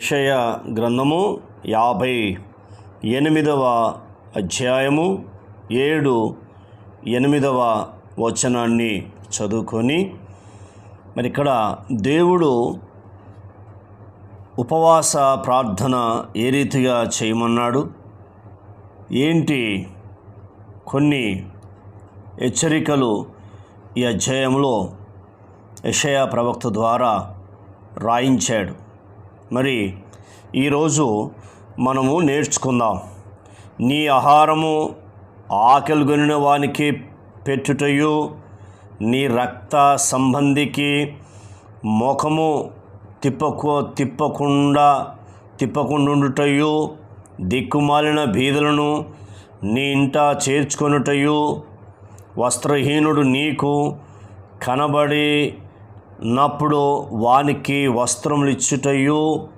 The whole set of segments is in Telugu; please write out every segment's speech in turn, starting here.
విషయ గ్రంథము యాభై ఎనిమిదవ అధ్యాయము ఏడు ఎనిమిదవ వచనాన్ని చదువుకొని మరి ఇక్కడ దేవుడు ఉపవాస ప్రార్థన ఏ రీతిగా చేయమన్నాడు? ఏంటి కొన్ని హెచ్చరికలు ఈ అధ్యాయంలో యషయా ప్రవక్త ద్వారా రాయించాడు. మరి ఈరోజు మనము నేర్చుకుందాం. నీ ఆహారము ఆకలిగొనిన వానికి పెట్టుటయు నీ రక్త సంబంధికి ముఖము తిప్పకు తిప్పకుండా తిప్పకుండుటయు దిక్కుమాలిన బీదలను నీ ఇంట చేర్చుకొనుటయు వస్త్రహీనుడు నీకు కనబడి నప్పుడు వానికి వస్త్రములు ఇచ్చుటయు.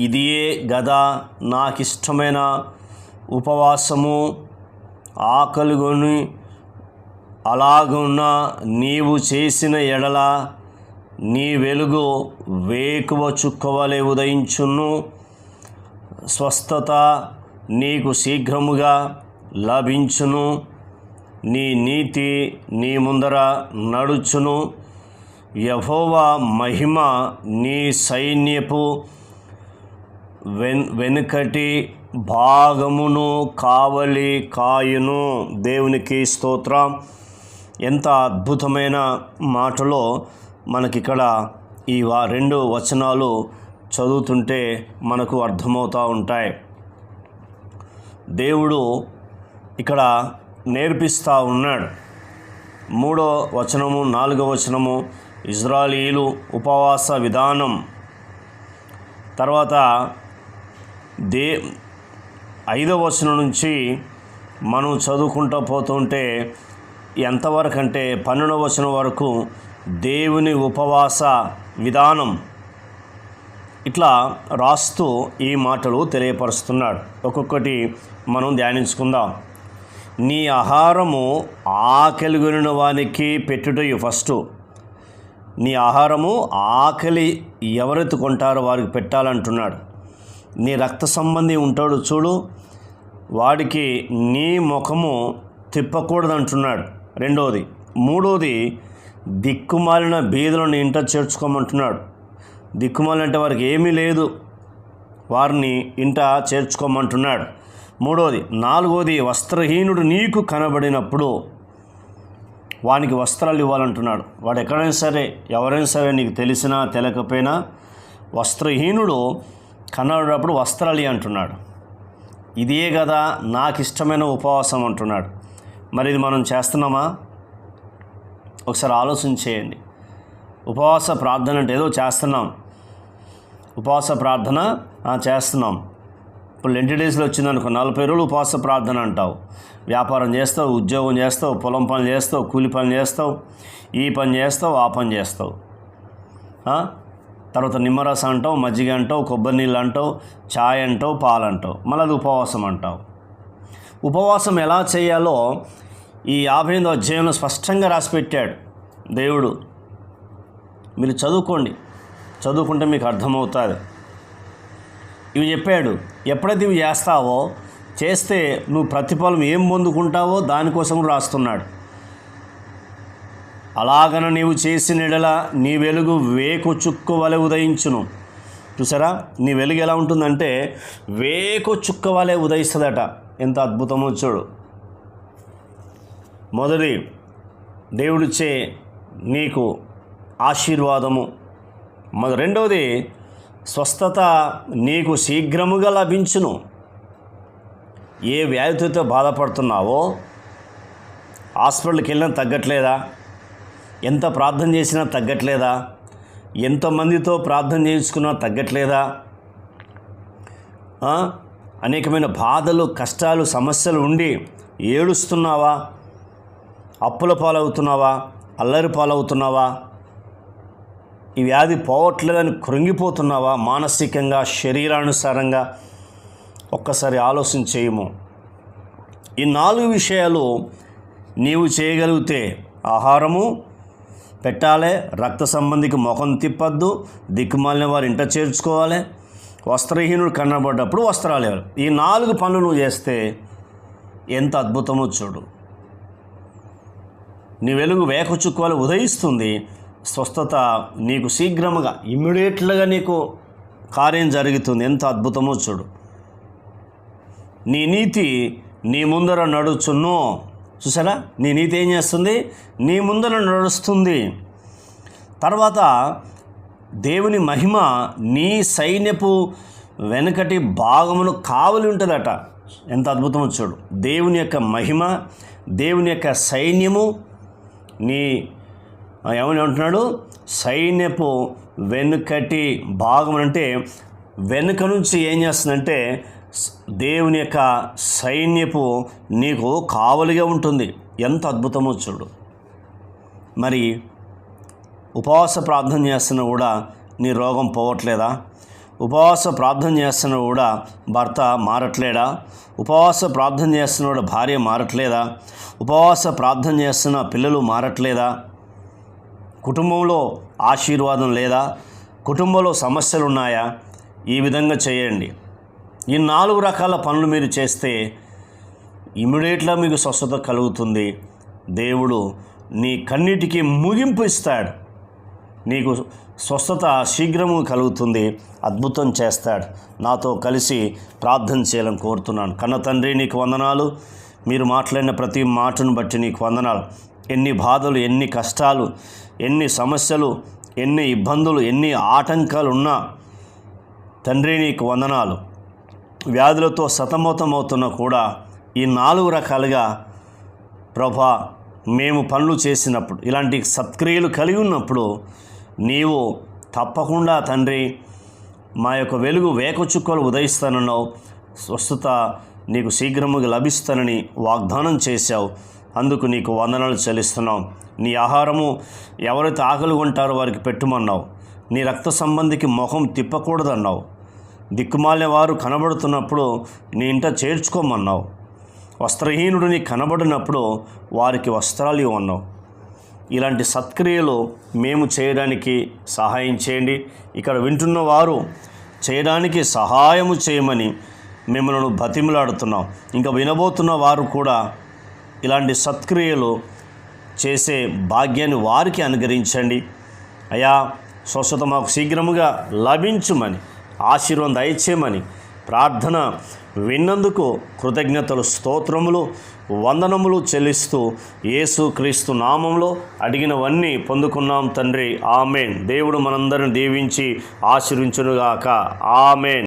ఇదియే గదా నాకిష్టమైన ఉపవాసము. ఆకలిగొని అలాగున్న నీవు చేసిన ఎడల నీ వెలుగు వేకువ చుక్కవలే ఉదయించును. స్వస్థత నీకు శీఘ్రముగా లభించును. నీ నీతి నీ ముందర నడుచును. యహోవా మహిమ నీ సైన్యపు వెన్ వెనుకటి భాగమును కావలి కాయును. దేవునికి స్తోత్రం. ఎంత అద్భుతమైన మాటలో మనకిక్కడ ఈ వా రెండు వచనాలు చదువుతుంటే మనకు అర్థమవుతూ ఉంటాయి. దేవుడు ఇక్కడ నేర్పిస్తూ ఉన్నాడు. మూడో వచనము నాలుగో వచనము ఇజ్రాయిలీలు ఉపవాస విధానం. తర్వాత దే ఐదవ వచనం నుంచి మనం చదువుకుంటూ పోతుంటే ఎంతవరకు అంటే పన్నెండవ వచనం వరకు దేవుని ఉపవాస విధానం ఇట్లా రాస్తూ ఈ మాటలు తెలియపరుస్తున్నాడు. ఒక్కొక్కటి మనం ధ్యానించుకుందాం. నీ ఆహారము ఆకలిగొనిన వానికి పెట్టుటయు ఫస్ట్. నీ ఆహారము ఆకలి ఎవరెత్తుకుంటారో వారికి పెట్టాలంటున్నాడు. నీ రక్త సంబంధి ఉంటాడు చూడు వాడికి నీ ముఖము తిప్పకూడదంటున్నాడు. రెండవది మూడవది దిక్కుమాలిన బీదలను ఇంట చేర్చుకోమంటున్నాడు. దిక్కుమాలిన అంటే వారికి ఏమీ లేదు వారిని ఇంట చేర్చుకోమంటున్నాడు. మూడవది నాలుగవది వస్త్రహీనుడు నీకు కనబడినప్పుడు వానికి వస్త్రాలు ఇవ్వాలంటున్నాడు. వాడు ఎక్కడైనా సరే ఎవరైనా సరే నీకు తెలిసినా తెలియకపోయినా వస్త్రహీనుడు కన్నడప్పుడు వస్త్రాలి అంటున్నాడు. ఇదే కదా నాకు ఇష్టమైన ఉపవాసం అంటున్నాడు. మరి ఇది మనం చేస్తున్నామా? ఒకసారి ఆలోచన చేయండి. ఉపవాస ప్రార్థన అంటే ఏదో చేస్తున్నాం. ఉపవాస ప్రార్థన చేస్తున్నాం. ఇప్పుడు లెంటి డేస్లో వచ్చిందనుకో నలభై రోజులు ఉపవాస ప్రార్థన అంటావు. వ్యాపారం చేస్తావు ఉద్యోగం చేస్తావు పొలం పని చేస్తావు కూలి పని చేస్తావు ఈ పని చేస్తావు ఆ పని చేస్తావు. తర్వాత నిమ్మరసం అంటావు మజ్జిగ అంటావు కొబ్బరి నీళ్ళు అంటావు ఛాయ్ అంటావు పాలు అంటావు. మళ్ళీ అది ఉపవాసం అంటావు. ఉపవాసం ఎలా చేయాలో ఈ యాభై ఎనిమిదో అధ్యాయంలో స్పష్టంగా రాసిపెట్టాడు దేవుడు. మీరు చదువుకోండి. చదువుకుంటే మీకు అర్థమవుతుంది. ఇవి చెప్పాడు ఎప్పుడైతే ఇవి చేస్తావో చేస్తే నువ్వు ప్రతిఫలం ఏం పొందుకుంటావో దానికోసం రాస్తున్నాడు. అలాగన నీవు చేసిన ఎడల నీ వెలుగు వేకు చుక్క వలె ఉదయించును. చూసారా? నీ వెలుగు ఎలా ఉంటుందంటే వేకు చుక్క వలె ఉదయిస్తుందట. ఎంత అద్భుతమో చూడు. మొదటి దేవుడిచ్చే నీకు ఆశీర్వాదము. మొద రెండవది స్వస్థత నీకు శీఘ్రముగా లభించును. ఏ వ్యాధితో బాధపడుతున్నావో హాస్పిటల్కి వెళ్ళినా తగ్గట్లేదా? ఎంత ప్రార్థన చేసినా తగ్గట్లేదా? ఎంతమందితో ప్రార్థన చేయించుకున్నా తగ్గట్లేదా? అనేకమైన బాధలు కష్టాలు సమస్యలు ఉండి ఏడుస్తున్నావా? అప్పుల పాలవుతున్నావా? అల్లరి పాలవుతున్నావా? ఈ వ్యాధి పోవట్లేదని కృంగిపోతున్నావా? మానసికంగా శరీరానుసారంగా? ఒక్కసారి ఆలోచన చేయము. ఈ నాలుగు విషయాలు నీవు చేయగలిగితే ఆహారము పెట్టాలి రక్త సంబంధికి ముఖం తిప్పద్దు దిక్కుమాలిన వారు ఇంట చేర్చుకోవాలి వస్త్రహీనుడు కనబడ్డప్పుడు వస్త్రాలు ఇవ్వాలి ఈ నాలుగు పనులు నువ్వు చేస్తే ఎంత అద్భుతమో చూడు. నీ వెలుగు వేకచుక్కోవాలి ఉదయిస్తుంది. స్వస్థత నీకు శీఘ్రముగా ఇమ్మీడియట్లుగా నీకు కార్యం జరుగుతుంది. ఎంత అద్భుతమో చూడు. నీ నీతి నీ ముందర నడుచున్నో చూసారా నీ నీతి ఏం చేస్తుంది? నీ ముందర నడుస్తుంది. తర్వాత దేవుని మహిమ నీ సైన్యపు వెనుకటి భాగమును కావలి ఉంటుందట. ఎంత అద్భుతమో చూడు. దేవుని యొక్క మహిమ దేవుని యొక్క సైన్యము నీ ఏమని అంటున్నాడు? సైన్యపు వెనుకటి భాగం అంటే వెనుక నుంచి ఏం చేస్తుందంటే దేవుని యొక్క సైన్యపు నీకు కావలిగా ఉంటుంది. ఎంత అద్భుతమో చూడు. మరి ఉపవాస ప్రార్థన చేస్తున్నా కూడా నీ రోగం పోవట్లేదా? ఉపవాస ప్రార్థన చేస్తున్నా కూడా భర్త మారట్లేడా? ఉపవాస ప్రార్థన చేస్తున్న కూడా భార్య మారట్లేదా? ఉపవాస ప్రార్థన చేస్తున్న పిల్లలు మారట్లేదా? కుటుంబంలో ఆశీర్వాదం లేదా కుటుంబంలో సమస్యలు ఉన్నాయా ఈ విధంగా చేయండి. ఈ నాలుగు రకాల పనులు మీరు చేస్తే ఇమీడియట్గా మీకు స్వస్థత కలుగుతుంది. దేవుడు నీ కన్నిటికి ముగింపు ఇస్తాడు. నీకు స్వస్థత శీఘ్రము కలుగుతుంది. అద్భుతం చేస్తాడు. నాతో కలిసి ప్రార్థన చేయాలని కోరుతున్నాను. కన్న తండ్రి నీకు వందనాలు. మీరు మాట్లాడిన ప్రతి మాటను బట్టి నీకు వందనాలు. ఎన్ని బాధలు ఎన్ని కష్టాలు ఎన్ని సమస్యలు ఎన్ని ఇబ్బందులు ఎన్ని ఆటంకాలు ఉన్నా తండ్రి నీకు వందనాలు. వ్యాధులతో సతమతమవుతున్నా కూడా ఈ నాలుగు రకాలుగా ప్రభా మేము పనులు చేసినప్పుడు ఇలాంటి సత్క్రియలు కలిగి ఉన్నప్పుడు నీవు తప్పకుండా తండ్రి మా యొక్క వెలుగు వేకచుక్కలు ఉదయిస్తానన్నావు. స్వస్థత నీకు శీఘ్రముగా లభిస్తానని వాగ్దానం చేశావు. అందుకు నీకు వందనాలు చెల్లిస్తున్నాం. నీ ఆహారము ఎవరైతే ఆకలి ఉంటారో వారికి పెట్టుమన్నావు. నీ రక్త సంబంధికి మొహం తిప్పకూడదన్నావు. దిక్కుమాలిన వారు కనబడుతున్నప్పుడు నీ ఇంట చేర్చుకోమన్నావు. వస్త్రహీనుడు నీ కనబడినప్పుడు వారికి వస్త్రాలు ఇవ్వన్నావు ఇలాంటి సత్క్రియలు మేము చేయడానికి సహాయం చేయండి. ఇక్కడ వింటున్న వారు చేయడానికి సహాయము చేయమని మిమ్మల్ని బతిమలాడుతున్నాం. ఇంకా వినబోతున్న వారు కూడా ఇలాంటి సత్క్రియలు చేసే భాగ్యాన్ని వారికి అనుగ్రహించండి. అయా స్వస్థత మాకు శీఘ్రముగా లభించుమని ఆశీర్వాదం దయచేయమని ప్రార్థన విన్నందుకు కృతజ్ఞతలు స్తోత్రములు వందనములు చెల్లిస్తూ యేసు క్రీస్తు నామంలో అడిగినవన్నీ పొందుకున్నాం తండ్రి. ఆమెన్. దేవుడు మనందరిని దీవించి ఆశీర్వించునుగాక. ఆమెన్.